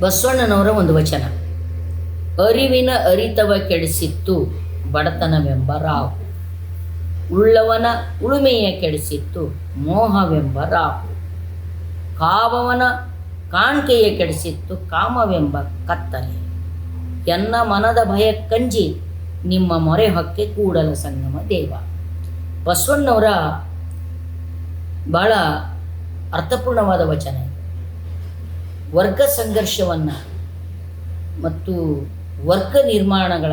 ಬಸವಣ್ಣನವರ ಒಂದು ವಚನ. ಅರಿವಿನ ಅರಿತವ ಕೆಡಿಸಿತ್ತು ಬಡತನವೆಂಬ ರಾಹು. ಉಳ್ಳವನ ಉಳುಮೆಯ ಕೆಡಿಸಿತ್ತು ಮೋಹವೆಂಬ ರಾಹು. ಕಾವವನ ಕಾಣ್ಕೆಯ ಕೆಡಿಸಿತ್ತು ಕಾಮವೆಂಬ ಕತ್ತಲೆ. ಎನ್ನ ಮನದ ಭಯ ಕಂಜಿ, ನಿಮ್ಮ ಮೊರೆ ಹೊಕ್ಕೆ ಕೂಡಲ ಸಂಗಮ ದೇವ. ಬಸವಣ್ಣವರ ಬಹಳ ಅರ್ಥಪೂರ್ಣವಾದ ವಚನ. ವರ್ಗ ಸಂಘರ್ಷವನ್ನು ಮತ್ತು ವರ್ಗ ನಿರ್ಮಾಣಗಳ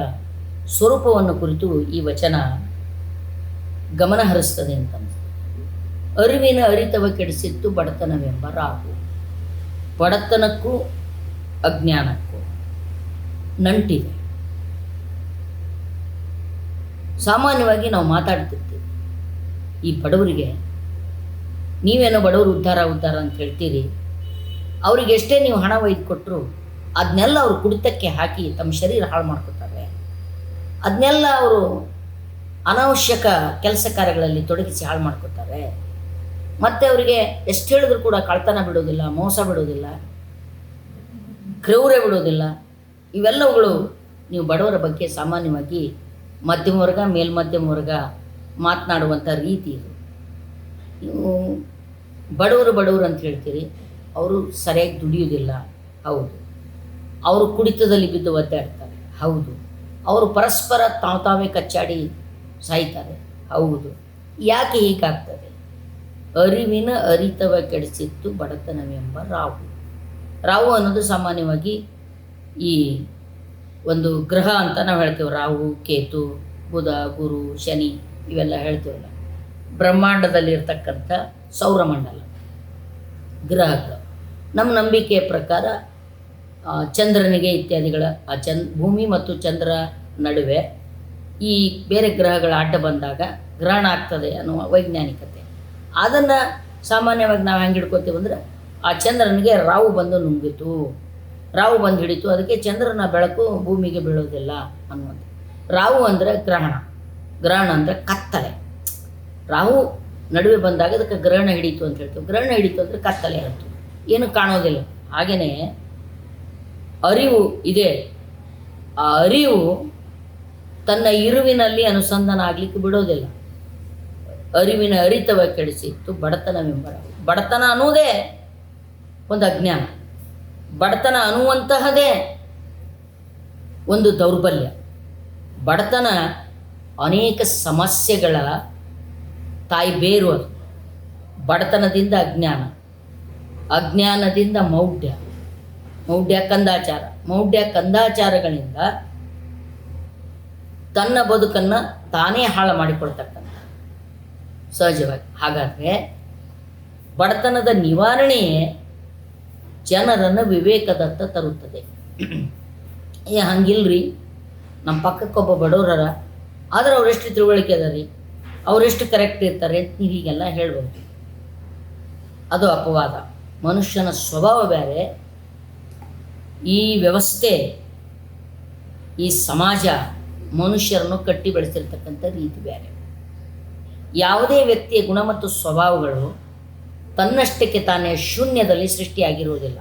ಸ್ವರೂಪವನ್ನು ಕುರಿತು ಈ ವಚನ ಗಮನ ಹರಿಸ್ತದೆ ಅಂತ. ಅರಿವಿನ ಅರಿತವ ಕೆಡಿಸಿತ್ತು ಬಡತನವೆಂಬ ರಾಹು ಬಡತನಕ್ಕೂ ಅಜ್ಞಾನಕ್ಕೂ ನಂಟಿದೆ. ಸಾಮಾನ್ಯವಾಗಿ ನಾವು ಮಾತಾಡ್ತಿರ್ತೀವಿ. ಈ ಬಡವರಿಗೆ ನೀವೇನೋ ಬಡವರು ಉದ್ಧಾರ ಉದ್ಧಾರ ಅಂತ ಹೇಳ್ತೀರಿ. ಅವ್ರಿಗೆ ಎಷ್ಟೇ ನೀವು ಹಣ ಒಯ್ದು ಕೊಟ್ಟರು ಅದನ್ನೆಲ್ಲ ಅವರು ಕುಡಿತಕ್ಕೆ ಹಾಕಿ ತಮ್ಮ ಶರೀರ ಹಾಳು ಮಾಡ್ಕೊತಾರೆ. ಅದನ್ನೆಲ್ಲ ಅವರು ಅನಾವಶ್ಯಕ ಕೆಲಸ ಕಾರ್ಯಗಳಲ್ಲಿ ತೊಡಗಿಸಿ ಹಾಳು ಮಾಡ್ಕೊತಾರೆ. ಮತ್ತು ಅವರಿಗೆ ಎಷ್ಟು ಹೇಳಿದ್ರು ಕೂಡ ಕಳ್ತನ ಬಿಡೋದಿಲ್ಲ, ಮೋಸ ಬಿಡೋದಿಲ್ಲ, ಕ್ರೌರ್ಯ ಬಿಡೋದಿಲ್ಲ. ಇವೆಲ್ಲವುಗಳು ನೀವು ಬಡವರ ಬಗ್ಗೆ ಸಾಮಾನ್ಯವಾಗಿ ಮಧ್ಯಮ ವರ್ಗ, ಮೇಲ್ಮಧ್ಯಮ ವರ್ಗ ಮಾತನಾಡುವಂಥ ರೀತಿ ಇದು. ನೀವು ಬಡವರು ಬಡವರು ಅಂತ ಹೇಳ್ತೀರಿ. ಅವರು ಸರಿಯಾಗಿ ದುಡಿಯೋದಿಲ್ಲ ಹೌದು. ಅವರು ಕುಡಿತದಲ್ಲಿ ಬಿದ್ದು ಒದ್ದಾಡ್ತಾರೆ. ಹೌದು. ಅವರು ಪರಸ್ಪರ ತಾವು ತಾವೇ ಕಚ್ಚಾಡಿ ಸಾಯ್ತಾರೆ. ಹೌದು. ಯಾಕೆ ಹೀಗಾಗ್ತದೆ? ಅರಿವಿನ ಅರಿತವ ಕೆಡಿಸಿತ್ತು ಬಡತನವೆಂಬ ರಾವು ರಾವು ಅನ್ನೋದು ಸಾಮಾನ್ಯವಾಗಿ ಈ ಒಂದು ಗ್ರಹ ಅಂತ ನಾವು ಹೇಳ್ತೇವೆ. ರಾಹು, ಕೇತು, ಬುಧ, ಗುರು, ಶನಿ ಇವೆಲ್ಲ ಹೇಳ್ತೇವಲ್ಲ. ಬ್ರಹ್ಮಾಂಡದಲ್ಲಿರ್ತಕ್ಕಂಥ ಸೌರಮಂಡಲ, ಗ್ರಹಗಳು. ನಮ್ಮ ನಂಬಿಕೆಯ ಪ್ರಕಾರ ಚಂದ್ರನಿಗೆ ಇತ್ಯಾದಿಗಳ, ಆ ಚಂದ್, ಭೂಮಿ ಮತ್ತು ಚಂದ್ರ ನಡುವೆ ಈ ಬೇರೆ ಗ್ರಹಗಳ ಅಡ್ಡ ಬಂದಾಗ ಗ್ರಹಣ ಆಗ್ತದೆ ಅನ್ನುವ ವೈಜ್ಞಾನಿಕತೆ. ಅದನ್ನು ಸಾಮಾನ್ಯವಾಗಿ ನಾವು ಹೆಂಗೆ ಹಿಡ್ಕೋತೀವಿ ಅಂದರೆ, ಆ ಚಂದ್ರನಿಗೆ ರಾವು ಬಂದು ನುಂಗಿತು. ರಾವು ಬಂದು ಹಿಡಿತು, ಅದಕ್ಕೆ ಚಂದ್ರನ ಬೆಳಕು ಭೂಮಿಗೆ ಬೀಳೋದಿಲ್ಲ ಅನ್ನುವಂಥ ರಾವು ಅಂದರೆ ಗ್ರಹಣ. ಗ್ರಹಣ ಅಂದರೆ ಕತ್ತಲೆ. ರಾಹು ನಡುವೆ ಬಂದಾಗ ಅದಕ್ಕೆ ಗ್ರಹಣ ಹಿಡಿತು ಅಂತ ಹೇಳ್ತೀವಿ. ಗ್ರಹಣ ಹಿಡಿತು ಅಂದರೆ ಕತ್ತಲೆ ಆಯಿತು ಏನು ಕಾಣೋದಿಲ್ಲ. ಹಾಗೆಯೇ ಅರಿವು ಇದೆ. ಆ ಅರಿವು ತನ್ನ ಇರುವಿನಲ್ಲಿ ಅನುಸಂಧಾನ ಆಗಲಿಕ್ಕೆ ಬಿಡೋದಿಲ್ಲ. ಅರಿವಿನ ಅರಿತವ ಕೆಡಿಸಿತ್ತು ಬಡತನ ವಿಂಬರ ಬಡತನ ಅನ್ನೋದೇ ಒಂದು ಅಜ್ಞಾನ. ಬಡತನ ಅನ್ನುವಂತಹದೇ ಒಂದು ದೌರ್ಬಲ್ಯ. ಬಡತನ ಅನೇಕ ಸಮಸ್ಯೆಗಳ ತಾಯಿ ಬೇರು ಅದು. ಬಡತನದಿಂದ ಅಜ್ಞಾನ. ಅಜ್ಞಾನದಿಂದ ಮೌಢ್ಯ. ಮೌಢ್ಯ ಕಂದಾಚಾರ. ಮೌಢ್ಯ ಕಂದಾಚಾರಗಳಿಂದ ತನ್ನ ಬದುಕನ್ನು ತಾನೇ ಹಾಳು ಮಾಡಿಕೊಳ್ತಕ್ಕಂಥ. ಸಹಜವಾಗಿ. ಹಾಗಾದರೆ ಬಡತನದ ನಿವಾರಣೆಯೇ ಜನರನ್ನು ವಿವೇಕದತ್ತ ತರುತ್ತದೆ. ಏ, ಹಂಗಿಲ್ರಿ. ನಮ್ಮ ಪಕ್ಕಕ್ಕೊಬ್ಬ ಬಡವರರ. ಆದ್ರೆ ಅವರೆಷ್ಟು ತಿಳುವಳಿಕೆ ಅದ ರೀ ಅವರೆಷ್ಟು ಕರೆಕ್ಟ್ ಇರ್ತಾರೆ ಅಂತ ನೀವು ಹೀಗೆಲ್ಲ ಹೇಳ್ಬೋದು. ಅದು ಅಪವಾದ. ಮನುಷ್ಯನ ಸ್ವಭಾವ ಬೇರೆ. ಈ ವ್ಯವಸ್ಥೆ, ಈ ಸಮಾಜ ಮನುಷ್ಯರನ್ನು ಕಟ್ಟಿ ಬೆಳೆಸಿರ್ತಕ್ಕಂಥ ರೀತಿ ಬೇರೆ. ಯಾವುದೇ ವ್ಯಕ್ತಿಯ ಗುಣ ಮತ್ತು ಸ್ವಭಾವಗಳು ತನ್ನಷ್ಟಕ್ಕೆ ತಾನೇ ಶೂನ್ಯದಲ್ಲಿ ಸೃಷ್ಟಿಯಾಗಿರುವುದಿಲ್ಲ.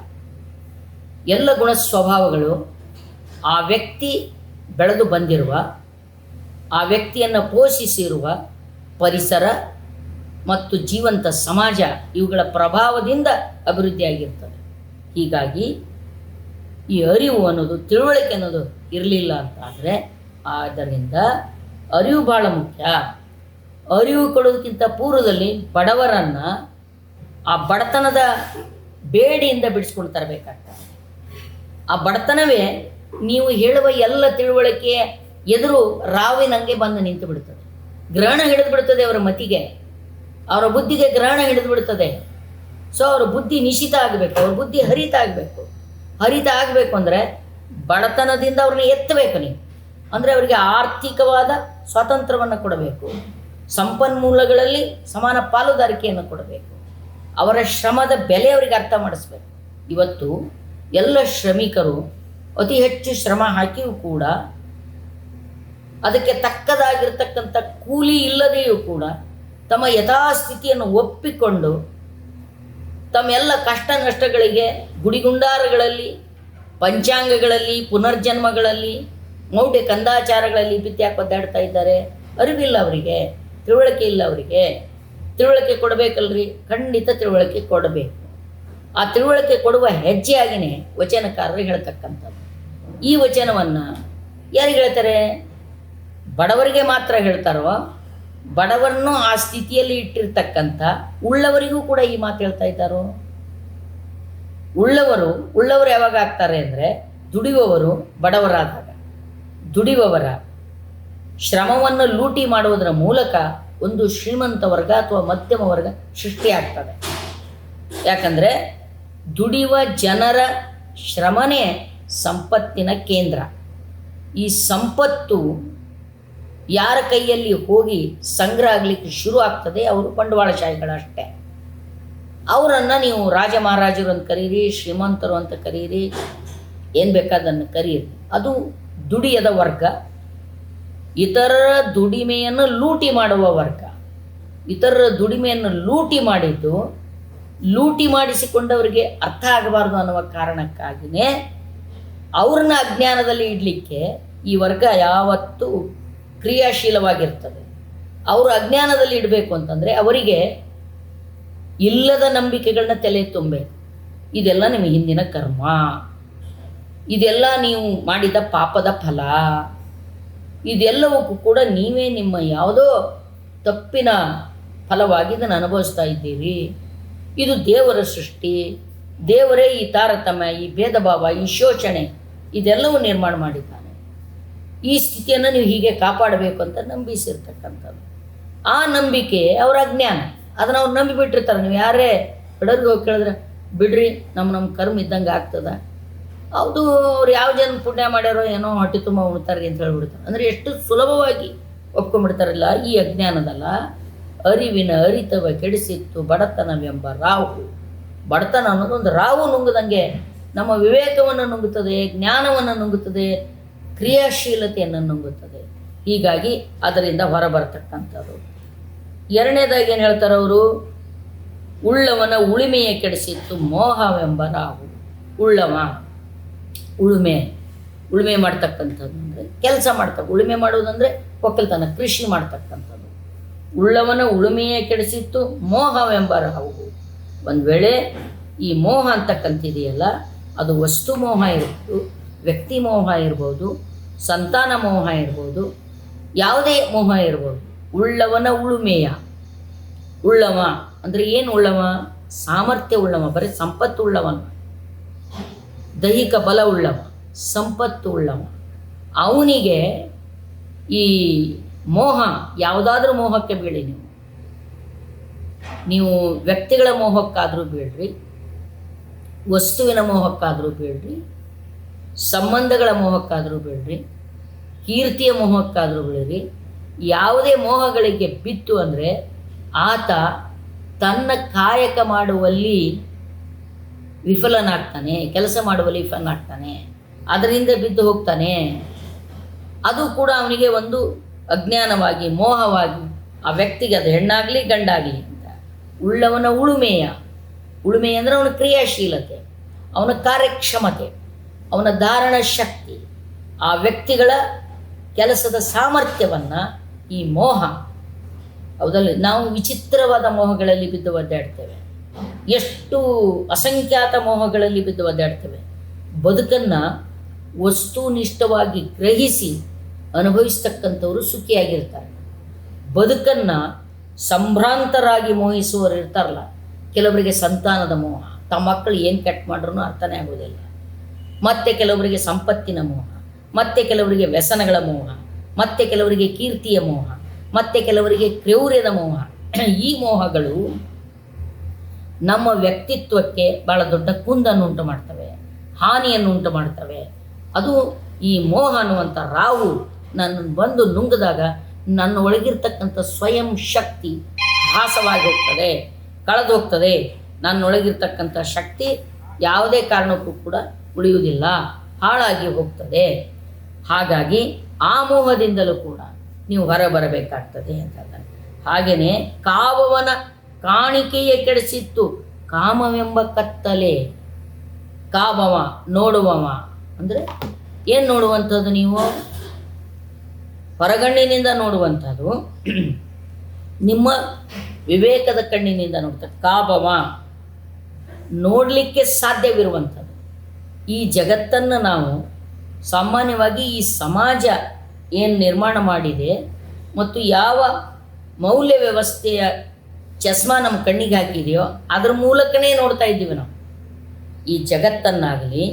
ಎಲ್ಲ ಗುಣ ಸ್ವಭಾವಗಳು ಆ ವ್ಯಕ್ತಿ ಬೆಳೆದು ಬಂದಿರುವ, ಆ ವ್ಯಕ್ತಿಯನ್ನು ಪೋಷಿಸಿರುವ ಪರಿಸರ ಮತ್ತು ಜೀವಂತ ಸಮಾಜ ಇವುಗಳ ಪ್ರಭಾವದಿಂದ ಅಭಿವೃದ್ಧಿಯಾಗಿರ್ತದೆ. ಹೀಗಾಗಿ ಈ ಅರಿವು ಅನ್ನೋದು, ತಿಳುವಳಿಕೆ ಅನ್ನೋದು ಇರಲಿಲ್ಲ ಅಂತ ಆದರೆ, ಆದ್ದರಿಂದ ಅರಿವು ಭಾಳ ಮುಖ್ಯ. ಅರಿವು ಕೊಡೋದಕ್ಕಿಂತ ಪೂರ್ವದಲ್ಲಿ ಬಡವರನ್ನು ಆ ಬಡತನದ ಬೇಡಿಯಿಂದ ಬಿಡಿಸ್ಕೊಂಡು ತರಬೇಕಾಗ್ತದೆ. ಆ ಬಡತನವೇ ನೀವು ಹೇಳುವ ಎಲ್ಲ ತಿಳುವಳಿಕೆ ಎದುರು ರಾವಿನಂಗೆ ಬಂದು ನಿಂತು ಬಿಡ್ತದೆ ಗ್ರಹಣ ಹಿಡಿದು ಬಿಡ್ತದೆ ಅವರ ಮತಿಗೆ. ಅವರ ಬುದ್ಧಿಗೆ ಗ್ರಹಣ ಹಿಡಿದು ಬಿಡ್ತದೆ. ಸೊ ಅವರ ಬುದ್ಧಿ ನಿಶಿತ ಆಗಬೇಕು, ಅವ್ರ ಬುದ್ಧಿ ಹರಿತ ಆಗಬೇಕು. ಹರಿತ ಆಗಬೇಕು ಅಂದರೆ ಬಡತನದಿಂದ ಅವ್ರನ್ನ ಎತ್ತಬೇಕು ನೀವು. ಅಂದರೆ ಅವರಿಗೆ ಆರ್ಥಿಕವಾದ ಸ್ವಾತಂತ್ರ್ಯವನ್ನು ಕೊಡಬೇಕು. ಸಂಪನ್ಮೂಲಗಳಲ್ಲಿ ಸಮಾನ ಪಾಲುದಾರಿಕೆಯನ್ನು ಕೊಡಬೇಕು. ಅವರ ಶ್ರಮದ ಬೆಲೆ ಅವರಿಗೆ ಅರ್ಥ ಮಾಡಿಸ್ಬೇಕು. ಇವತ್ತು ಎಲ್ಲ ಶ್ರಮಿಕರು ಅತಿ ಹೆಚ್ಚು ಶ್ರಮ ಹಾಕಿಯೂ ಕೂಡ ಅದಕ್ಕೆ ತಕ್ಕದಾಗಿರ್ತಕ್ಕಂಥ ಕೂಲಿ ಇಲ್ಲದೆಯೂ ಕೂಡ ತಮ್ಮ ಯಥಾಸ್ಥಿತಿಯನ್ನು ಒಪ್ಪಿಕೊಂಡು ತಮ್ಮೆಲ್ಲ ಕಷ್ಟ ನಷ್ಟಗಳಿಗೆ ಗುಡಿಗುಂಡಾರಗಳಲ್ಲಿ, ಪಂಚಾಂಗಗಳಲ್ಲಿ, ಪುನರ್ಜನ್ಮಗಳಲ್ಲಿ, ಮೌಢ್ಯ ಕಂದಾಚಾರಗಳಲ್ಲಿ ಬಿತ್ಯಾಕೆ ಒದ್ದಾಡ್ತಾ ಇದ್ದಾರೆ. ಅರಿವಿಲ್ಲ ಅವರಿಗೆ, ತಿಳುವಳಿಕೆ ಇಲ್ಲ ಅವರಿಗೆ. ತಿಳುವಳಿಕೆ ಕೊಡಬೇಕಲ್ರಿ? ಖಂಡಿತ ತಿಳುವಳಿಕೆ ಕೊಡಬೇಕು. ಆ ತಿಳುವಳಿಕೆ ಕೊಡುವ ಹೆಜ್ಜೆಯಾಗಿನೇ ವಚನಕಾರರು ಹೇಳ್ತಕ್ಕಂಥದ್ದು. ಈ ವಚನವನ್ನು ಯಾರಿಗೆ ಹೇಳ್ತಾರೆ? ಬಡವರಿಗೆ ಮಾತ್ರ ಹೇಳ್ತಾರೋ? ಬಡವರನ್ನು ಆ ಸ್ಥಿತಿಯಲ್ಲಿ ಇಟ್ಟಿರ್ತಕ್ಕಂಥ ಉಳ್ಳವರಿಗೂ ಕೂಡ ಈ ಮಾತು ಹೇಳ್ತಾ ಇದ್ದಾರೋ. ಉಳ್ಳವರು ಉಳ್ಳವರು ಯಾವಾಗ ಆಗ್ತಾರೆ ಅಂದರೆ ದುಡಿಯುವವರು ಬಡವರಾದಾಗ. ದುಡಿಯುವವರ ಶ್ರಮವನ್ನು ಲೂಟಿ ಮಾಡುವುದರ ಮೂಲಕ ಒಂದು ಶ್ರೀಮಂತ ವರ್ಗ ಅಥವಾ ಮಧ್ಯಮ ವರ್ಗ ಸೃಷ್ಟಿಯಾಗ್ತದೆ ಯಾಕಂದರೆ ದುಡಿಯುವ ಜನರ ಶ್ರಮನೇ ಸಂಪತ್ತಿನ ಕೇಂದ್ರ. ಈ ಸಂಪತ್ತು ಯಾರ ಕೈಯಲ್ಲಿ ಹೋಗಿ ಸಂಗ್ರಹ ಆಗಲಿಕ್ಕೆ ಶುರು ಆಗ್ತದೆ ಅವರು ಬಂಡವಾಳಶಾಹಿಗಳಷ್ಟೇ ಅವರನ್ನು ನೀವು ರಾಜ ಮಹಾರಾಜರು ಅಂತ ಕರೀರಿ, ಶ್ರೀಮಂತರು ಅಂತ ಕರೀರಿ, ಏನು ಬೇಕಾದನ್ನು ಕರೀರಿ. ಅದು ದುಡಿಯದ ವರ್ಗ ಇತರರ ದುಡಿಮೆಯನ್ನು ಲೂಟಿ ಮಾಡುವ ವರ್ಗ. ಇತರರ ದುಡಿಮೆಯನ್ನು ಲೂಟಿ ಮಾಡಿದ್ದು, ಲೂಟಿ ಮಾಡಿಸಿಕೊಂಡವರಿಗೆ ಅರ್ಥ ಆಗಬಾರ್ದು ಅನ್ನುವ ಕಾರಣಕ್ಕಾಗಿಯೇ ಅವ್ರನ್ನ ಅಜ್ಞಾನದಲ್ಲಿ ಇಡಲಿಕ್ಕೆ ಈ ವರ್ಗ ಯಾವತ್ತೂ ಕ್ರಿಯಾಶೀಲವಾಗಿರ್ತದೆ. ಅವರು ಅಜ್ಞಾನದಲ್ಲಿ ಇಡಬೇಕು ಅಂತಂದರೆ ಅವರಿಗೆ ಇಲ್ಲದ ನಂಬಿಕೆಗಳನ್ನ ತಲೆ ತುಂಬಬೇಕು. ಇದೆಲ್ಲ ನಿಮ್ಮ ಹಿಂದಿನ ಕರ್ಮ. ಇದೆಲ್ಲ ನೀವು ಮಾಡಿದ ಪಾಪದ ಫಲ. ಇದೆಲ್ಲವಕ್ಕೂ ಕೂಡ ನೀವೇ ನಿಮ್ಮ ಯಾವುದೋ ತಪ್ಪಿನ ಫಲವಾಗಿ ಇದನ್ನು ಅನುಭವಿಸ್ತಾ ಇದ್ದೀರಿ. ಇದು ದೇವರ ಸೃಷ್ಟಿ. ದೇವರೇ ಈ ತಾರತಮ್ಯ, ಈ ಭೇದ ಭಾವ ಈ ಶೋಷಣೆ ಇದೆಲ್ಲವೂ ನಿರ್ಮಾಣ ಮಾಡಿದ್ದಾನೆ. ಈ ಸ್ಥಿತಿಯನ್ನು ನೀವು ಹೀಗೆ ಕಾಪಾಡಬೇಕು ಅಂತ ನಂಬಿಸಿರ್ತಕ್ಕಂಥದ್ದು. ಆ ನಂಬಿಕೆ ಅವರ ಅಜ್ಞಾನ. ಅದನ್ನು ಅವ್ರು ನಂಬಿಬಿಟ್ಟಿರ್ತಾರೆ. ನೀವು ಯಾರೇ ಬಿಡೋರಿಗೆ ಹೋಗಿ ಕೇಳಿದ್ರೆ, ಬಿಡ್ರಿ ನಮ್ಮ ನಮ್ಮ ಕರ್ಮ ಇದ್ದಂಗೆ ಆಗ್ತದ. ಹೌದು, ಅವ್ರು ಯಾವ ಜನ ಪುಣ್ಯ ಮಾಡ್ಯಾರೋ ಏನೋ ಹೊಟ್ಟೆ ತುಂಬ ಉಣ್ತಾರೆ ಅಂತ ಹೇಳ್ಬಿಡ್ತಾರೆ. ಅಂದರೆ ಎಷ್ಟು ಸುಲಭವಾಗಿ ಒಪ್ಕೊಂಡ್ಬಿಡ್ತಾರಲ್ಲ ಈ ಅಜ್ಞಾನದಲ್ಲ. ಅರಿವಿನ ಅರಿತವ ಕೆಡಿಸಿತ್ತು ಬಡತನವೆಂಬ ರಾವು ಬಡತನ ಅನ್ನೋದು ಒಂದು ರಾವು ನುಂಗದಂಗೆ ನಮ್ಮ ವಿವೇಕವನ್ನು ನುಂಗುತ್ತದೆ, ಜ್ಞಾನವನ್ನು ನುಂಗುತ್ತದೆ ಕ್ರಿಯಾಶೀಲತೆಯನ್ನು ನುಂಗುತ್ತದೆ. ಹೀಗಾಗಿ ಅದರಿಂದ ಹೊರಬರ್ತಕ್ಕಂಥದ್ದು. ಎರಡನೇದಾಗಿ ಏನು ಹೇಳ್ತಾರೆ ಅವರು? ಉಳ್ಳವನ ಉಳಿಮೆಯ ಕೆಡಿಸಿತ್ತು ಮೋಹವೆಂಬ ರಾಹು. ಉಳ್ಳವ, ಉಳುಮೆ ಉಳುಮೆ ಮಾಡ್ತಕ್ಕಂಥದ್ದು ಅಂದರೆ ಕೆಲಸ ಮಾಡ್ತಕ್ಕ ಉಳುಮೆ ಮಾಡೋದಂದರೆ ಒಕ್ಕಲ್ತನ, ಕೃಷಿ ಮಾಡ್ತಕ್ಕಂಥದ್ದು. ಉಳ್ಳವನ ಉಳುಮೆಯೇ ಕೆಡಿಸಿತ್ತು ಮೋಹವೆಂಬ ರಾವು ಒಂದು ವೇಳೆ ಈ ಮೋಹ ಅಂತಕ್ಕಂಥಿದೆಯಲ್ಲ ಅದು ವಸ್ತು ಮೋಹ ಇರ್ಬೋದು ವ್ಯಕ್ತಿ ಮೋಹ ಇರ್ಬೋದು, ಸಂತಾನ ಮೋಹ ಇರ್ಬೋದು, ಯಾವುದೇ ಮೋಹ ಇರ್ಬೋದು. ಉಳ್ಳವನ ಉಳುಮೆಯ. ಉಳ್ಳವ ಅಂದರೆ ಏನು ಉಳ್ಳವ? ಸಾಮರ್ಥ್ಯ ಉಳ್ಳವ, ಬರೀ ಸಂಪತ್ತು ಉಳ್ಳವನ ದೈಹಿಕ ಬಲ ಉಳ್ಳವ, ಸಂಪತ್ತು ಉಳ್ಳವ. ಅವನಿಗೆ ಈ ಮೋಹ, ಯಾವುದಾದ್ರೂ ಮೋಹಕ್ಕೆ ಬೀಳಿ ನೀವು. ನೀವು ವ್ಯಕ್ತಿಗಳ ಮೋಹಕ್ಕಾದರೂ ಬೀಳ್ರಿ, ವಸ್ತುವಿನ ಮೋಹಕ್ಕಾದರೂ ಬೀಳ್ರಿ ಸಂಬಂಧಗಳ ಮೋಹಕ್ಕಾದರೂ ಬೀಳ್ರಿ, ಕೀರ್ತಿಯ ಮೋಹಕ್ಕಾದರೂ ಬೀಳ್ರಿ, ಯಾವುದೇ ಮೋಹಗಳಿಗೆ ಬಿತ್ತು ಅಂದರೆ ಆತ ತನ್ನ ಕಾಯಕ ಮಾಡುವಲ್ಲಿ ವಿಫಲನಾಗ್ತಾನೆ, ಕೆಲಸ ಮಾಡುವಲ್ಲಿ ವಿಫಲನಾಗ್ತಾನೆ, ಅದರಿಂದ ಬಿದ್ದು ಹೋಗ್ತಾನೆ. ಅದು ಕೂಡ ಅವನಿಗೆ ಒಂದು ಅಜ್ಞಾನವಾಗಿ, ಮೋಹವಾಗಿ, ಆ ವ್ಯಕ್ತಿಗೆ ಅದು ಹೆಣ್ಣಾಗಲಿ ಗಂಡಾಗಲಿ ಅಂತ. ಉಳ್ಳವನ ಉಳುಮೆಯ ಉಳುಮೆ ಅಂದರೆ ಅವನ ಕ್ರಿಯಾಶೀಲತೆ, ಅವನ ಕಾರ್ಯಕ್ಷಮತೆ. ಅವನ ಧಾರಣ ಶಕ್ತಿ, ಆ ವ್ಯಕ್ತಿಗಳ ಕೆಲಸದ ಸಾಮರ್ಥ್ಯವನ್ನು ಈ ಮೋಹ ಹೌದಲ್ಲ ನಾವು ವಿಚಿತ್ರವಾದ ಮೋಹಗಳಲ್ಲಿ ಬಿದ್ದು ಒದ್ದಾಡ್ತೇವೆ. ಎಷ್ಟು ಅಸಂಖ್ಯಾತ ಮೋಹಗಳಲ್ಲಿ ಬಿದ್ದು ಒದ್ದಾಡ್ತೇವೆ. ಬದುಕನ್ನು ವಸ್ತುನಿಷ್ಠವಾಗಿ ಗ್ರಹಿಸಿ ಅನುಭವಿಸ್ತಕ್ಕಂಥವರು ಸುಖಿಯಾಗಿರ್ತಾರೆ. ಬದುಕನ್ನು ಸಂಭ್ರಾಂತರಾಗಿ ಮೋಹಿಸುವರು ಇರ್ತಾರಲ್ಲ, ಕೆಲವರಿಗೆ ಸಂತಾನದ ಮೋಹ. ತಮ್ಮ ಮಕ್ಕಳು ಏನು ಕೆಟ್ಟ ಮಾಡ್ರೂ ಅರ್ಥನೇ ಆಗೋದಿಲ್ಲ. ಮತ್ತು ಕೆಲವರಿಗೆ ಸಂಪತ್ತಿನ ಮೋಹ, ಮತ್ತೆ ಕೆಲವರಿಗೆ ವ್ಯಸನಗಳ ಮೋಹ, ಮತ್ತೆ ಕೆಲವರಿಗೆ ಕೀರ್ತಿಯ ಮೋಹ, ಮತ್ತೆ ಕೆಲವರಿಗೆ ಕ್ರೌರ್ಯದ ಮೋಹ. ಈ ಮೋಹಗಳು ನಮ್ಮ ವ್ಯಕ್ತಿತ್ವಕ್ಕೆ ಬಹಳ ದೊಡ್ಡ ಕುಂದನ್ನು ಉಂಟು ಮಾಡ್ತವೆ, ಹಾನಿಯನ್ನು ಉಂಟು ಮಾಡ್ತವೆ. ಅದು ಈ ಮೋಹ ಅನ್ನುವಂಥ ರಾವು ನನ್ನ ಬಂದು ನುಂಗಿದಾಗ ನನ್ನ ಒಳಗಿರ್ತಕ್ಕಂಥ ಸ್ವಯಂ ಶಕ್ತಿ ಭಾಸವಾಗಿ ಹೋಗ್ತದೆ ಕಳೆದು ಹೋಗ್ತದೆ ನನ್ನೊಳಗಿರ್ತಕ್ಕಂಥ ಶಕ್ತಿ ಯಾವುದೇ ಕಾರಣಕ್ಕೂ ಕೂಡ ಉಳಿಯುವುದಿಲ್ಲ, ಹಾಳಾಗಿ ಹೋಗ್ತದೆ. ಹಾಗಾಗಿ ಆ ಮೋಹದಿಂದಲೂ ಕೂಡ ನೀವು ಹೊರಬರಬೇಕಾಗ್ತದೆ ಅಂತ ಹಾಗೆಯೇ ಕಾವವನ ಕಾಣಿಕೆಯೇ ಕೆಡಿಸಿತ್ತು. ಕಾಮವೆಂಬ ಕತ್ತಲೆ. ಕಾಬವ ನೋಡುವವ. ಅಂದರೆ ಏನು ನೋಡುವಂಥದ್ದು ನೀವು? ಹೊರಗಣ್ಣಿನಿಂದ ನೋಡುವಂಥದ್ದು. ನಿಮ್ಮ ವಿವೇಕದ ಕಣ್ಣಿನಿಂದ ನೋಡ್ತಾರೆ ಕಾಬವ ನೋಡಲಿಕ್ಕೆ ಸಾಧ್ಯವಿರುವಂಥದ್ದು. ಈ ಜಗತ್ತನ್ನು ನಾವು ಸಾಮಾನ್ಯವಾಗಿ ಈ ಸಮಾಜ ಏನು ನಿರ್ಮಾಣ ಮಾಡಿದೆ ಮತ್ತು ಯಾವ ಮೌಲ್ಯ ವ್ಯವಸ್ಥೆಯ ಚಸ್ಮಾ ನಮ್ಮ ಕಣ್ಣಿಗೆ ಹಾಕಿದೆಯೋ ಅದ್ರ ಮೂಲಕನೇ ನೋಡ್ತಾ ಇದ್ದೀವಿ ನಾವು. ಈ ಜಗತ್ತನ್ನಾಗಲಿ,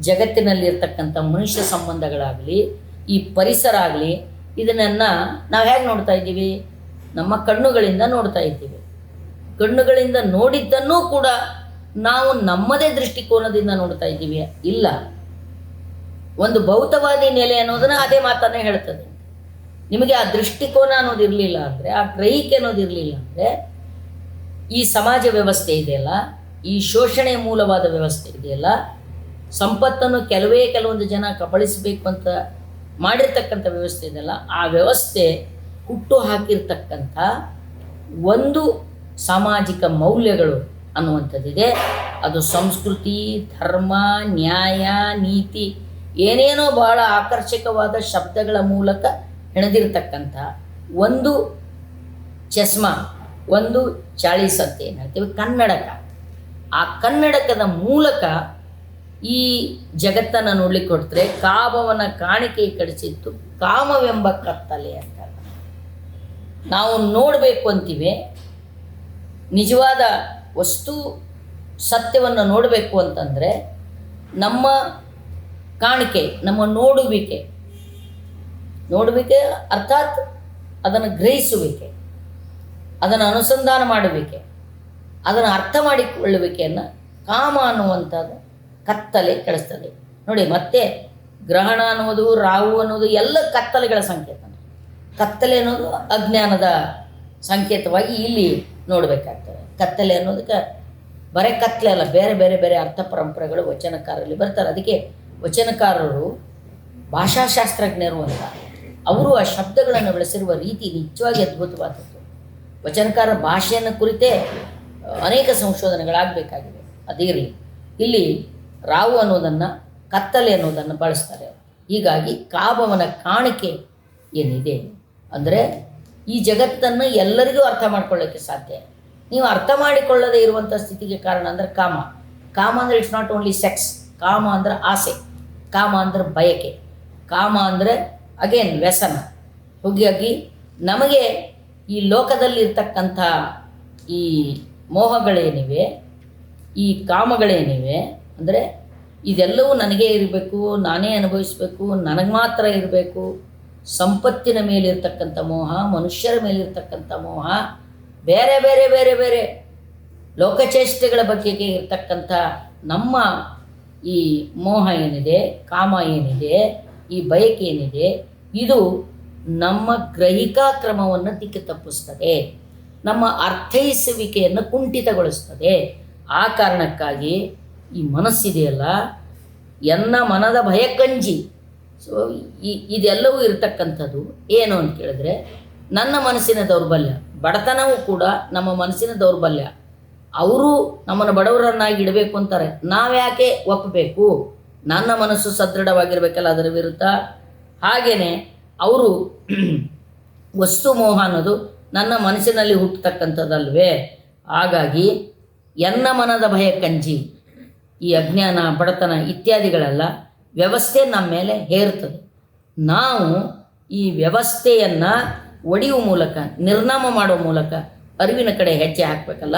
ಜಗತ್ತಿನಲ್ಲಿರ್ತಕ್ಕಂಥ ಮನುಷ್ಯ ಸಂಬಂಧಗಳಾಗಲಿ, ಈ ಪರಿಸರ ಆಗಲಿ, ಇದನ್ನೆಲ್ಲ ನಾವು ಹೇಗೆ ನೋಡ್ತಾ ಇದ್ದೀವಿ? ನಮ್ಮ ಕಣ್ಣುಗಳಿಂದ ನೋಡ್ತಾ ಇದ್ದೀವಿ. ಕಣ್ಣುಗಳಿಂದ ನೋಡಿದ್ದನ್ನೂ ಕೂಡ ನಾವು ನಮ್ಮದೇ ದೃಷ್ಟಿಕೋನದಿಂದ ನೋಡ್ತಾ ಇದ್ದೀವಿ. ಇಲ್ಲ. ಒಂದು ಭೌತವಾದಿ ನೆಲೆ ಅನ್ನೋದನ್ನ ಅದೇ ಮಾತನ್ನೇ ಹೇಳ್ತದೆ. ನಿಮಗೆ ಆ ದೃಷ್ಟಿಕೋನ ಅನ್ನೋದು ಇರಲಿಲ್ಲ ಅಂದರೆ, ಆ ಗ್ರಹಿಕೆ ಅನ್ನೋದು ಇರಲಿಲ್ಲ ಅಂದರೆ, ಈ ಸಮಾಜ ವ್ಯವಸ್ಥೆ ಇದೆಯಲ್ಲ, ಈ ಶೋಷಣೆ ಮೂಲವಾದ ವ್ಯವಸ್ಥೆ ಇದೆಯಲ್ಲ, ಸಂಪತ್ತನ್ನು ಕೆಲವೇ ಕೆಲವೊಂದು ಜನ ಕಬಳಿಸಬೇಕು ಅಂತ ಮಾಡಿರ್ತಕ್ಕಂಥ ವ್ಯವಸ್ಥೆ ಇದೆಯಲ್ಲ, ಆ ವ್ಯವಸ್ಥೆ ಹುಟ್ಟು ಹಾಕಿರ್ತಕ್ಕಂಥ ಒಂದು ಸಾಮಾಜಿಕ ಮೌಲ್ಯಗಳು ಅನ್ನುವಂಥದ್ದಿದೆ. ಅದು ಸಂಸ್ಕೃತಿ, ಧರ್ಮ, ನ್ಯಾಯ, ನೀತಿ ಏನೇನೋ ಬಹಳ ಆಕರ್ಷಕವಾದ ಶಬ್ದಗಳ ಮೂಲಕ ಹೆಣೆದಿರ್ತಕ್ಕಂಥ ಒಂದು ಚಸ್ಮಾ, ಒಂದು ಚಾಳೀಸ್ ಅಂತ ಏನು ಹೇಳ್ತೀವಿ? ಕನ್ನಡಕ. ಆ ಕನ್ನಡಕದ ಮೂಲಕ ಈ ಜಗತ್ತನ್ನು ನೋಡ್ಲಿಕ್ಕೆ ಕೊಟ್ಟರೆ ಕಾಮವನ ಕಾಣಿಕೆ ಕಡಿಸಿತ್ತು ಕಾಮವೆಂಬ ಕತ್ತಲೆ ಅಂತ. ನಾವು ನೋಡಬೇಕು ಅಂತೀವಿ. ನಿಜವಾದ ವಸ್ತು ಸತ್ಯವನ್ನು ನೋಡಬೇಕು ಅಂತಂದರೆ ನಮ್ಮ ಕಾಣಿಕೆ, ನಮ್ಮ ನೋಡುವಿಕೆ. ನೋಡುವಿಕೆ ಅರ್ಥಾತ್ ಅದನ್ನು ಗ್ರಹಿಸುವಿಕೆ, ಅದನ್ನು ಅನುಸಂಧಾನ ಮಾಡುವಿಕೆ, ಅದನ್ನು ಅರ್ಥ ಮಾಡಿಕೊಳ್ಳುವಿಕೆಯನ್ನು ಕಾಮ ಅನ್ನುವಂಥದ್ದು ಕತ್ತಲೆ ಕೆಳಿಸ್ತದೆ ನೋಡಿ, ಮತ್ತೆ ಗ್ರಹಣ ಅನ್ನೋದು ರಾವು ಅನ್ನೋದು ಎಲ್ಲ ಕತ್ತಲೆಗಳ ಸಂಕೇತ. ಕತ್ತಲೆ ಅನ್ನೋದು ಅಜ್ಞಾನದ ಸಂಕೇತವಾಗಿ ಇಲ್ಲಿ ನೋಡಬೇಕಾಗ್ತದೆ. ಕತ್ತಲೆ ಅನ್ನೋದಕ್ಕೆ ಬರೀ ಕತ್ತಲೆ ಅಲ್ಲ, ಬೇರೆ ಬೇರೆ ಬೇರೆ ಅರ್ಥ ಪರಂಪರೆಗಳು ವಚನಕಾರರಲ್ಲಿ ಬರ್ತಾರೆ. ಅದಕ್ಕೆ ವಚನಕಾರರು ಭಾಷಾಶಾಸ್ತ್ರಜ್ಞರು ಅಂತ. ಅವರು ಆ ಶಬ್ದಗಳನ್ನು ಬೆಳೆಸಿರುವ ರೀತಿ ನಿಜವಾಗಿ ಅದ್ಭುತವಾದದ್ದು. ವಚನಕಾರ ಭಾಷೆಯನ್ನು ಕುರಿತೇ ಅನೇಕ ಸಂಶೋಧನೆಗಳಾಗಬೇಕಾಗಿವೆ ಅದಿರಲಿ ಇಲ್ಲಿ ರಾವು ಅನ್ನೋದನ್ನು ಕತ್ತಲೆ ಅನ್ನೋದನ್ನು ಬಳಸ್ತಾರೆ. ಹೀಗಾಗಿ ಕಾಬವನ ಕಾಣಿಕೆ ಏನಿದೆ? ಅಂದರೆ ಈ ಜಗತ್ತನ್ನು ಎಲ್ಲರಿಗೂ ಅರ್ಥ ಮಾಡ್ಕೊಳ್ಳೋಕ್ಕೆ ಸಾಧ್ಯ. ನೀವು ಅರ್ಥ ಮಾಡಿಕೊಳ್ಳದೇ ಇರುವಂಥ ಸ್ಥಿತಿಗೆ ಕಾರಣ ಅಂದರೆ ಕಾಮ. ಕಾಮ ಅಂದರೆ ಇಟ್ಸ್ ನಾಟ್ ಓನ್ಲಿ ಸೆಕ್ಸ್ ಕಾಮ ಅಂದರೆ ಆಸೆ. ಕಾಮ ಅಂದರೆ ಬಯಕೆ. ಕಾಮ ಅಂದರೆ ಅಗೇನ್ ವ್ಯಸನ. ಹೋಗಿಯಾಗಿ, ನಮಗೆ ಈ ಲೋಕದಲ್ಲಿರ್ತಕ್ಕಂಥ ಈ ಮೋಹಗಳೇನಿವೆ, ಈ ಕಾಮಗಳೇನಿವೆ, ಅಂದರೆ ಇದೆಲ್ಲವೂ ನನಗೇ ಇರಬೇಕು, ನಾನೇ ಅನುಭವಿಸಬೇಕು, ನನಗೆ ಮಾತ್ರ ಇರಬೇಕು. ಸಂಪತ್ತಿನ ಮೇಲಿರ್ತಕ್ಕಂಥ ಮೋಹ, ಮನುಷ್ಯರ ಮೇಲಿರ್ತಕ್ಕಂಥ ಮೋಹ ಬೇರೆ ಬೇರೆ ಬೇರೆ ಬೇರೆ ಲೋಕಚೇಷ್ಟೆಗಳ ಬಗ್ಗೆ ಇರ್ತಕ್ಕಂಥ ನಮ್ಮ ಈ ಮೋಹ ಏನಿದೆ, ಕಾಮ ಏನಿದೆ, ಈ ಬಯಕೆ ಏನಿದೆ, ಇದು ನಮ್ಮ ಗ್ರಹಿಕಾ ಕ್ರಮವನ್ನು ದಿಕ್ಕಿ ತಪ್ಪಿಸ್ತದೆ. ನಮ್ಮ ಅರ್ಥೈಸುವಿಕೆಯನ್ನು ಕುಂಠಿತಗೊಳಿಸ್ತದೆ. ಆ ಕಾರಣಕ್ಕಾಗಿ ಈ ಮನಸ್ಸಿದೆಯಲ್ಲ, ಎನ್ನ ಮನದ ಭಯಕಂಜಿ, ಸೊ ಇದೆಲ್ಲವೂ ಇರತಕ್ಕಂಥದ್ದು ಏನು ಅಂತ ಕೇಳಿದ್ರೆ, ನನ್ನ ಮನಸ್ಸಿನ ದೌರ್ಬಲ್ಯ. ಬಡತನವೂ ಕೂಡ ನಮ್ಮ ಮನಸ್ಸಿನ ದೌರ್ಬಲ್ಯ. ಅವರು ನಮ್ಮನ್ನು ಬಡವರನ್ನಾಗಿ ಇಡಬೇಕು ಅಂತಾರೆ. ನಾವ್ಯಾಕೆ ಒಪ್ಪಬೇಕು ನನ್ನ ಮನಸ್ಸು ಸದೃಢವಾಗಿರಬೇಕಲ್ಲ ಅದರ ವಿರುದ್ಧ? ಹಾಗೆಯೇ ಅವರು ವಸ್ತು ಮೋಹ ಅನ್ನೋದು ನನ್ನ ಮನಸ್ಸಿನಲ್ಲಿ ಹುಟ್ಟತಕ್ಕಂಥದ್ದಲ್ವೇ? ಹಾಗಾಗಿ ಎನ್ನ ಮನದ ಭಯ ಕಂಜಿ, ಈ ಅಜ್ಞಾನ, ಬಡತನ ಇತ್ಯಾದಿಗಳೆಲ್ಲ ವ್ಯವಸ್ಥೆ ನಮ್ಮ ಮೇಲೆ ಹೇರ್ತದೆ. ನಾವು ಈ ವ್ಯವಸ್ಥೆಯನ್ನು ಒಡೆಯುವ ಮೂಲಕ, ನಿರ್ನಾಮ ಮಾಡುವ ಮೂಲಕ ಅರಿವಿನ ಕಡೆ ಹೆಜ್ಜೆ ಹಾಕಬೇಕಲ್ಲ?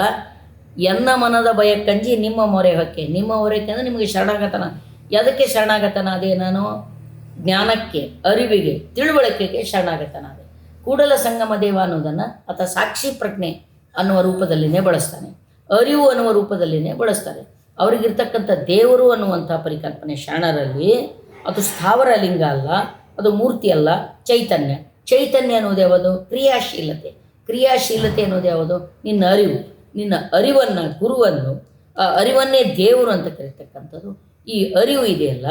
ಎನ್ನ ಮನದ ಭಯ, ಕಂಜಿ ನಿಮ್ಮ ಮೊರೆ ಹೊಕ್ಕೆ. ನಿಮ್ಮ ಹೊರಕ್ಕೆ ಅಂದರೆ ನಿಮಗೆ ಶರಣಾಗತನ. ಯಾವುದಕ್ಕೆ ಶರಣಾಗತನ? ಅದೇ ನಾನು ಜ್ಞಾನಕ್ಕೆ, ಅರಿವಿಗೆ, ತಿಳುವಳಿಕೆಗೆ ಶರಣಾಗತನ ಅದೇ. ಕೂಡಲ ಸಂಗಮ ದೇವ ಅನ್ನೋದನ್ನು ಆತ ಸಾಕ್ಷಿ ಪ್ರಜ್ಞೆ ಅನ್ನುವ ರೂಪದಲ್ಲಿನೇ ಬಳಸ್ತಾನೆ. ಅರಿವು ಅನ್ನುವ ರೂಪದಲ್ಲಿನೇ ಬಳಸ್ತಾರೆ. ಅವರಿಗಿರ್ತಕ್ಕಂಥ ದೇವರು ಅನ್ನುವಂಥ ಪರಿಕಲ್ಪನೆ ಶರಣರಲ್ಲಿ, ಅದು ಸ್ಥಾವರ ಲಿಂಗ ಅಲ್ಲ, ಅದು ಮೂರ್ತಿ ಅಲ್ಲ, ಚೈತನ್ಯ. ಚೈತನ್ಯ ಅನ್ನೋದು ಯಾವುದು? ಕ್ರಿಯಾಶೀಲತೆ. ಕ್ರಿಯಾಶೀಲತೆ ಅನ್ನೋದು ಯಾವುದು? ನಿನ್ನ ಅರಿವು. ನಿನ್ನ ಅರಿವನ್ನು, ಗುರುವನ್ನು, ಆ ಅರಿವನ್ನೇ ದೇವರು ಅಂತ ಕರೀತಕ್ಕಂಥದ್ದು. ಈ ಅರಿವು ಇದೆಯಲ್ಲ?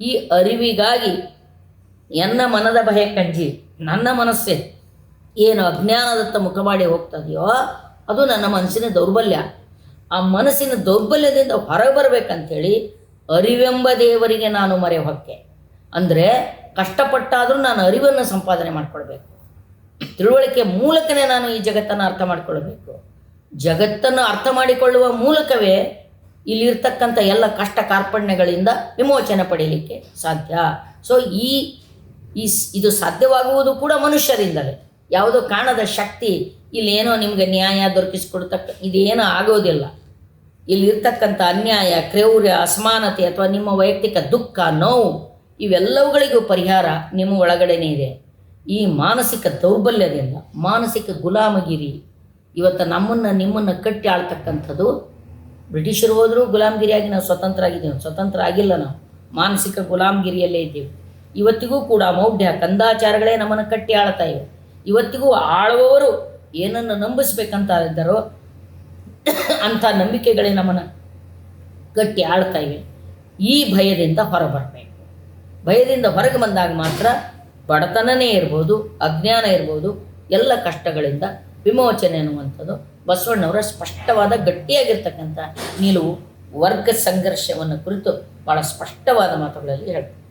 ಈ ಅರಿವಿಗಾಗಿ ಎನ್ನ ಮನದ ಭಯ ಕಂಜಿ ನನ್ನ ಮನಸ್ಸೇ. ಏನು ಅಜ್ಞಾನದತ್ತ ಮುಖ ಮಾಡಿ ಹೋಗ್ತದೆಯೋ ಅದು ನನ್ನ ಮನಸ್ಸಿನ ದೌರ್ಬಲ್ಯ. ಆ ಮನಸ್ಸಿನ ದೌರ್ಬಲ್ಯದಿಂದ ಹೊರಗೆ ಬರಬೇಕಂತೇಳಿ ಅರಿವೆಂಬ ದೇವರಿಗೆ ನಾನು ಮರೆ ಹೊಕ್ಕೆ ಅಂದರೆ ಕಷ್ಟಪಟ್ಟಾದರೂ ನಾನು ಅರಿವನ್ನು ಸಂಪಾದನೆ ಮಾಡಿಕೊಳ್ಬೇಕು. ತಿಳುವಳಿಕೆ ಮೂಲಕನೇ ನಾನು ಈ ಜಗತ್ತನ್ನು ಅರ್ಥ ಮಾಡಿಕೊಳ್ಬೇಕು. ಜಗತ್ತನ್ನು ಅರ್ಥ ಮಾಡಿಕೊಳ್ಳುವ ಮೂಲಕವೇ ಇಲ್ಲಿರ್ತಕ್ಕಂಥ ಎಲ್ಲ ಕಷ್ಟ ಕಾರ್ಪಣ್ಯಗಳಿಂದ ವಿಮೋಚನೆ ಪಡೀಲಿಕ್ಕೆ ಸಾಧ್ಯ. ಸೊ ಈ ಈ ಇದು ಸಾಧ್ಯವಾಗುವುದು ಕೂಡ ಮನುಷ್ಯರಿಂದಲೇ. ಯಾವುದೋ ಕಾಣದ ಶಕ್ತಿ, ಇಲ್ಲೇನೋ ನಿಮಗೆ ನ್ಯಾಯ ದೊರಕಿಸಿಕೊಡ್ತಕ್ಕ, ಇದೇನೋ ಆಗೋದಿಲ್ಲ. ಇಲ್ಲಿರ್ತಕ್ಕಂಥ ಅನ್ಯಾಯ, ಕ್ರೌರ್ಯ, ಅಸಮಾನತೆ ಅಥವಾ ನಿಮ್ಮ ವೈಯಕ್ತಿಕ ದುಃಖ, ನೋವು ಇವೆಲ್ಲವುಗಳಿಗೂ ಪರಿಹಾರ ನಿಮ್ಮ ಒಳಗಡೆನೇ ಇದೆ. ಈ ಮಾನಸಿಕ ದೌರ್ಬಲ್ಯದಿಂದ ಮಾನಸಿಕ ಗುಲಾಮಗಿರಿ. ಇವತ್ತು ನಮ್ಮನ್ನು ನಿಮ್ಮನ್ನು ಕಟ್ಟಿ ಆಳ್ತಕ್ಕಂಥದ್ದು ಬ್ರಿಟಿಷರು ಹೋದರೂ ಗುಲಾಮಗಿರಿಯಾಗಿ ನಾವು ಸ್ವತಂತ್ರ ಆಗಿದ್ದೇವೆ ಸ್ವತಂತ್ರ ಆಗಿಲ್ಲ ನಾವು. ಮಾನಸಿಕ ಗುಲಾಮಗಿರಿಯಲ್ಲೇ ಇದ್ದೀವಿ. ಇವತ್ತಿಗೂ ಕೂಡ ಮೌಢ್ಯ ಕಂದಾಚಾರಗಳೇ ನಮ್ಮನ್ನು ಕಟ್ಟಿ ಆಳ್ತಾ ಇವೆ. ಇವತ್ತಿಗೂ ಆಳುವವರು ಏನನ್ನು ನಂಬಿಸ್ಬೇಕಂತ ಇದ್ದಾರೋ ಅಂಥ ನಂಬಿಕೆಗಳೇ ನಮ್ಮನ್ನು ಕಟ್ಟಿ ಆಳ್ತಾ ಇವೆ. ಈ ಭಯದಿಂದ ಹೊರಬರಬೇಕು. ಭಯದಿಂದ ಹೊರಗೆ ಬಂದಾಗ ಮಾತ್ರ ಬಡತನನೇ ಇರ್ಬೋದು, ಅಜ್ಞಾನ ಇರ್ಬೋದು, ಎಲ್ಲ ಕಷ್ಟಗಳಿಂದ ವಿಮೋಚನೆ ಅನ್ನುವಂಥದ್ದು ಬಸವಣ್ಣವರ ಸ್ಪಷ್ಟವಾದ ಗಟ್ಟಿಯಾಗಿರ್ತಕ್ಕಂಥ ನಿಲುವು ವರ್ಗ ಸಂಘರ್ಷವನ್ನು ಕುರಿತು ಭಾಳ ಸ್ಪಷ್ಟವಾದ ಮಾತುಗಳಲ್ಲಿ ಹೇಳ್ತಾರೆ.